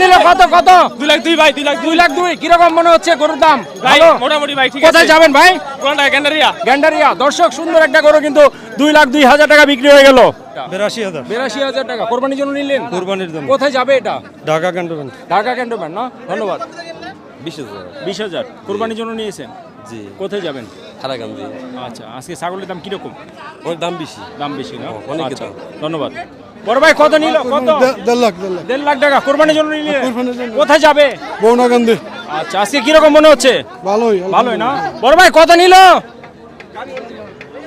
নিল কত কত? দুই লাখ দুই ভাই দুই লাখ দুই লাখ দুই কীরকম মনে হচ্ছে গরুর দাম? ভালো? মোটামুটি ভাই ঠিক কোথায় আছে। যাবেন ভাই? কোনটা গ্যান্ডারিয়া? গ্যান্ডারিয়া। দর্শক সুন্দর একটা গরু কিন্তু দুই লাখ দুই হাজার টাকা বিক্রি হয়ে গেল। বিরাশি হাজার। বিরাশি হাজার টাকা। কোরবানির জন্য নিলেন? কোরবানির জন্য। কোথায় যাবে এটা? ঢাকা ক্যান্টনমেন্ট। ঢাকা ক্যান্টনমেন্ট না? ধন্যবাদ। বিশ হাজার। বিশ হাজার। কোরবানির জন্য নিয়েছেন? জি। কোথায় যাবেন? আচ্ছা আজকে ছাগলের দাম কীরকম? ওর দাম বেশি। দাম বেশি না? অনেক আচ্ছা, ধন্যবাদ। বড় ভাই কত নিল? কত? দেড় লাখ দেড় লাখ। দেড় লাখ টাকা কোরবানির জন্য নিলে? কোথায় যাবে? বৌনাকান্দি আচ্ছা আজকে কীরকম মনে হচ্ছে? ভালোই ভালোই না? বড় ভাই কত নিল?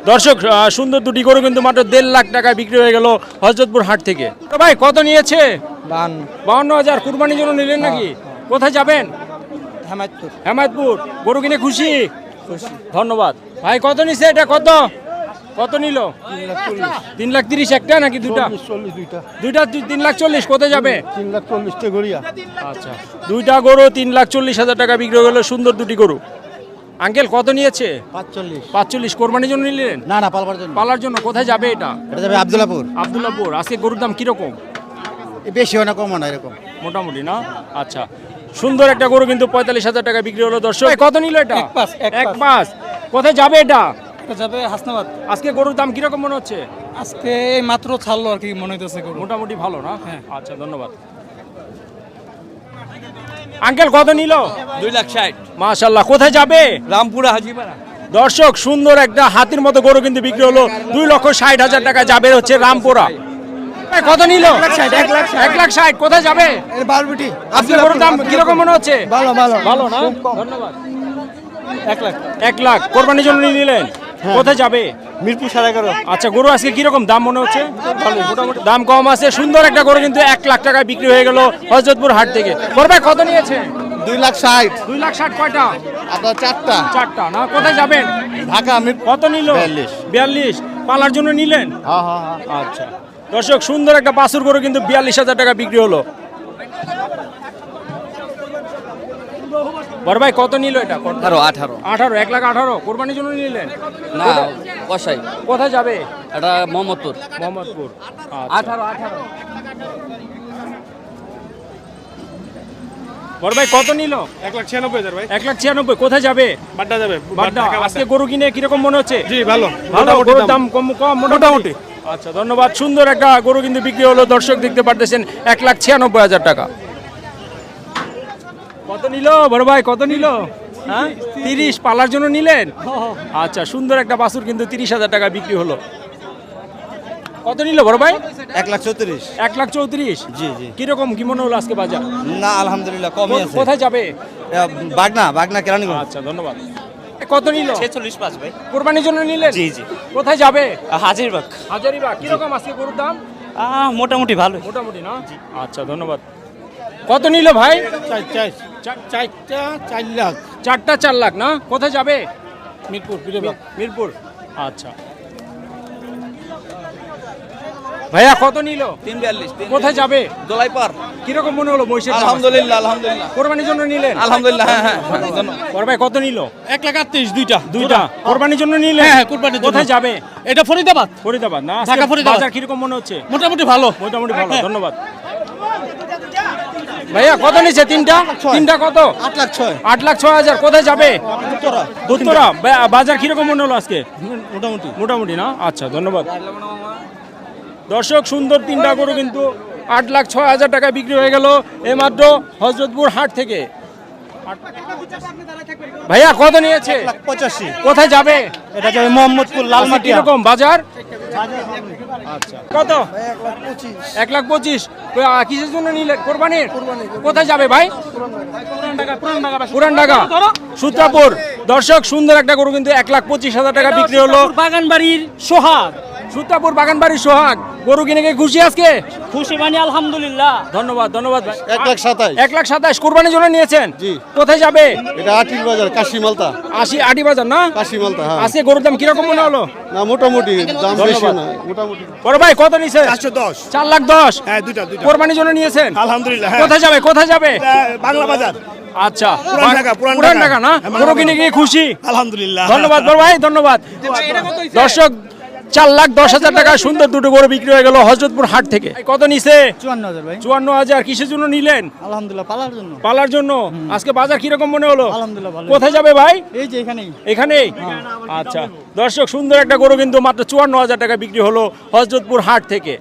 দর্শক সুন্দর দুটি গরু কিন্তু মাত্র দেড় লাখ টাকায় বিক্রি হয়ে গেল হজরতপুর হাট থেকে। বড় ভাই কত নিয়েছে? বান বাউন্ন হাজার কুরবানির জন্য নিলেন নাকি? কোথায় যাবেন? হেমায়তপুর। হেমায়তপুর। গরু কিনে খুশি। ধন্যবাদ। ভাই কত নিছে এটা? কত? কত নিল? তিন লাখ তিরিশ একটা নাকি দুটা? চল্লিশ দুইটা। তিন লাখ চল্লিশ কোথায় যাবে? তিন লাখ চল্লিশটা গড়িয়া। আচ্ছা। দুইটা গরু তিন লাখ চল্লিশ হাজার টাকা বিক্রি হলো সুন্দর দুটি গরু। আঙ্কেল কত নিয়েছে? পাঁচচল্লিশ। পাঁচচল্লিশ। কোরবানির জন্য নিলেন? না না পালবার জন্য। পালার জন্য। কোথায় যাবে এটা? এটা যাবে আবদুল্লাপুর। আবদুল্লাপুর। আজকে গরুর দাম কীরকম? বেশি হয় না কম না এরকম। মোটামুটি না? আচ্ছা। সুন্দর একটা গরু কিন্তু পঁয়তাল্লিশ হাজার টাকা বিক্রি হলো দর্শক। কত নিল এটা? এক পাঁচ, এক এক পাঁচ কোথায় যাবে এটা? যাবে হাসনাবাদ। আজকে গরুর দাম কীরকম মনে হচ্ছে? আজকে এই মাত্র ছাড়লো আর কি মনে হইতেছে গরু। মোটামুটি ভালো না? আচ্ছা ধন্যবাদ। আঙ্কেল কত নিল? দুই লাখ ষাট। মাশাল্লাহ কোথায় যাবে? রামপুরা হাজিপাড়া। দর্শক সুন্দর একটা হাতির মতো গরু কিন্তু বিক্রি হলো। দুই লক্ষ ষাট হাজার টাকা যাবে হচ্ছে রামপুরা। কত নিল? এক লাখ ষাট কোথায় যাবে? বারবিটি। আজকে গরুর দাম কীরকম মনে হচ্ছে? ভালো ভালো। ভালো না? ধন্যবাদ। এক লাখ। এক লাখ। কোরবানির জন্য নিয়ে নিলেন? কোথায় যাবে? মিরপুর সাড়ে এগারো। আচ্ছা গরু আজকে কীরকম দাম মনে হচ্ছে? মোটামুটি। দাম কম আছে সুন্দর একটা গরু কিন্তু এক লাখ টাকায় বিক্রি হয়ে গেল হজরতপুর হাট থেকে। বড় ভাই কত নিয়েছে? দুই লাখ ষাট। দুই লাখ ষাট কয়টা? আপনার চারটা। চারটা না? কোথায় যাবেন? ঢাকা কত নিল? বিয়াল্লিশ। বিয়াল্লিশ। পালার জন্য নিলেন? হ্যাঁ হ্যাঁ হ্যাঁ। আচ্ছা। দর্শক সুন্দর একটা বাছুর গরু কিন্তু বিয়াল্লিশ হাজার টাকা বিক্রি হলো। বড় ভাই কত নিল এটা? আঠারো আঠারো। আঠারো এক লাখ আঠারো। কোরবানির জন্য নিলেন? না কষাই কোথায় যাবে? এটা মোহাম্মদপুর। মোহাম্মদপুর। আঠারো আঠারো। বড় ভাই কত নিল? এক লাখ ছিয়ানব্বই হাজার ভাই। এক লাখ ছিয়ানব্বই। কোথায় যাবে? বাড্ডা যাবে বাড্ডা আজকে গরু কিনে কীরকম মনে হচ্ছে? জি ভালো। ভালো গরুর দাম। কম কম মোটামুটি। আচ্ছা ধন্যবাদ। সুন্দর একটা গরু কিন্তু বিক্রি হলো। দর্শক দেখতে পারতেছেন এক লাখ ছিয়ানব্বই হাজার টাকা। কত নিল? বড় ভাই কত নিল? হ্যাঁ? তিরিশ পালার জন্য নিলেন? আচ্ছা সুন্দর একটা বাছুর কিন্তু তিরিশ হাজার টাকা বিক্রি হলো। কত নিল বড় ভাই? এক লাখ চৌত্রিশ। এক লাখ চৌত্রিশ? জি জি। কীরকম কি মনে হলো আজকে বাজার? না আলহামদুলিল্লাহ কমই আছে। কোথায় যাবে? বাগনা বাগনা কেরানীগঞ্জ। আচ্ছা ধন্যবাদ। কত নিল? ছেচল্লিশ পাঁচ ভাই। কোরবানির জন্য নিলেন? জি, জি। কোথায় যাবে? হাজিরবাগ। হাজারিবাগ। কীরকম আজকে গরুর দাম? মোটামুটি ভালো মোটামুটি না? আচ্ছা ধন্যবাদ। কত নিল ভাই? চারটা চার লাখ। চারটা চার লাখ না? কোথায় যাবে? মিরপুর মিরপুর? আচ্ছা। ভাইয়া কত নিল? তিন বিয়াল্লিশ কোথায় যাবে? দোলাই পার কীরকম মনে হলো মহিষের? আলহামদুলিল্লাহ আলহামদুলিল্লাহ। কোরবানির জন্য নিলেন? আলহামদুলিল্লাহ হ্যাঁ হ্যাঁ ধন্যবাদ। কত নিল? এক লাখ আটত্রিশ দুইটা। দুইটা? কোরবানির জন্য নিলে হ্যাঁ, হ্যাঁ, কোরবানির কোথায় যাবে? এটা ফরিদাবাদ। ফরিদাবাদ না? ঢাকা ফরিদাবাদ। কীরকম মনে হচ্ছে? মোটামুটি ভালো। মোটামুটি ভালো ধন্যবাদ। ভাইয়া কত নিছে তিনটা? তিনটা কত? আট লাখ ছয়। আট লাখ ছয় হাজার। কোথায় যাবে? উত্তরা বা- বাজার কীরকম মনে হলো আজকে? মোটামুটি। মোটামুটি না? আচ্ছা ধন্যবাদ। দর্শক সুন্দর তিনটা গরু কিন্তু আট লাখ ছয় হাজার টাকা বিক্রি হয়ে গেল এইমাত্র হজরতপুর হাট থেকে। ভাইয়া কত নিয়েছে? পঁচাশি। কোথায় যাবে? এটা যাবে মোহাম্মদপুর আজকে লালমাটিয়া। কীরকম বাজার? আচ্ছা। কত? এক লাখ পঁচিশ। কিসের জন্য নিলে? কোরবানির? কোথায় যাবে ভাই? পুরান ঢাকা। সূত্রাপুর। দর্শক সুন্দর একটা গরু কিন্তু এক লাখ পঁচিশ হাজার টাকা বিক্রি হলো। বাগান বাড়ির সোহাগ। সূত্রাপুর বাগানবাড়ির সোহাগ গরু কিনে গিয়ে খুশি আজকে? খুশি বানি আলহামদুলিল্লাহ। ধন্যবাদ ধন্যবাদ ভাই। এক লাখ সাতাশ এক লাখ সাতাশ কোরবানির জন্য নিয়েছেন? জি। কোথায় যাবে? এটা আটির বাজার কাশি মালতা আশি আটি বাজার না? কাশি মালতা হ্যাঁ। আজকে গরুর দাম কীরকম মনে হলো? না মোটামুটি দাম বেশি না মোটামুটি। বড় ভাই কত নিছে? চারশো দশ। চার লাখ দশ? হ্যাঁ দুইটা দুইটা। কোরবানির জন্য নিয়েছেন? আলহামদুলিল্লাহ হ্যাঁ। কোথায় যাবে কোথায় যাবে? বাংলা বাজার। আচ্ছা পুরান ঢাকা, পুরান পুরান ঢাকা। ঢাকা না? হ্যাঁ, গরু কিনে গিয়ে খুশি। আলহামদুলিল্লাহ। ধন্যবাদ বড় ভাই ধন্যবাদ। দর্শক চার লাখ দশ হাজার টাকা সুন্দর দুটো গরু বিক্রি হয়ে গেল হজরতপুর হাট থেকে। কত নিছে? চুয়ান্ন হাজার ভাই। চুয়ান্ন হাজার। কিসের জন্য নিলেন? আলহামদুলিল্লাহ পালার জন্য। পালার জন্য? আজকে বাজার কীরকম মনে হলো? আলহামদুলিল্লাহ ভালো কোথায় যাবে ভাই? এই যে এখানেই। এখানেই? আচ্ছা। দর্শক সুন্দর একটা গরু কিন্তু মাত্র চুয়ান্ন হাজার টাকা বিক্রি হলো হজরতপুর হাট থেকে।